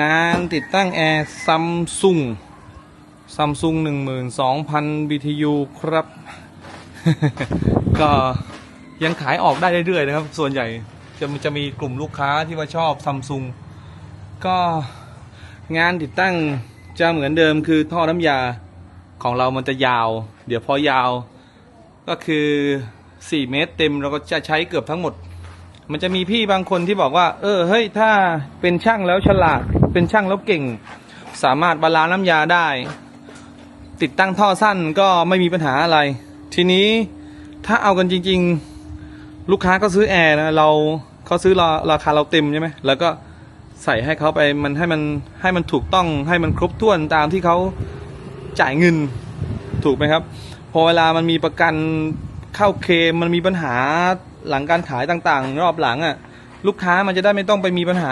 งานติดตั้งแอร์ซัมซุงซัมซุงหนึ่งหมื่นสองพัน BTU ครับ ก็ยังขายออกได้เรื่อยๆนะครับ ส่วนใหญ่จะจะมีกลุ่มลูกค้าที่ว่าชอบซัมซุงก็งานติดตั้งจะเหมือนเดิมคือท่อน้ำยาของเรามันจะยาว เดี๋ยวพอยาวก็คือ 4 เมตรเต็มเราก็จะใช้เกือบทั้งหมด มันจะมีพี่บางคนที่บอกว่า เออเฮ้ยถ้าเป็นช่างแล้วฉลาด เป็นช่างแล้วเก่ง สามารถบาลานซ์น้ำยาได้ ติดตั้งท่อสั้นก็ไม่มีปัญหาอะไร ทีนี้ถ้าเอากันจริง ๆ ลูกค้าก็ซื้อแอร์นะเราเขาซื้อราราคาเราเต็มใช่ไหมแล้วก็ใส่ให้เขาไปมันให้มันให้มันถูกต้องให้มันครบถ้วนตามที่เขาจ่ายเงินถูกไหมครับ พอเวลามันมีประกัน เข้าเคมมันมีปัญหาหลังการขายต่างๆรอบหลังอะ่ะลูกค้ามันจะได้ไม่ต้องไปมีปัญหา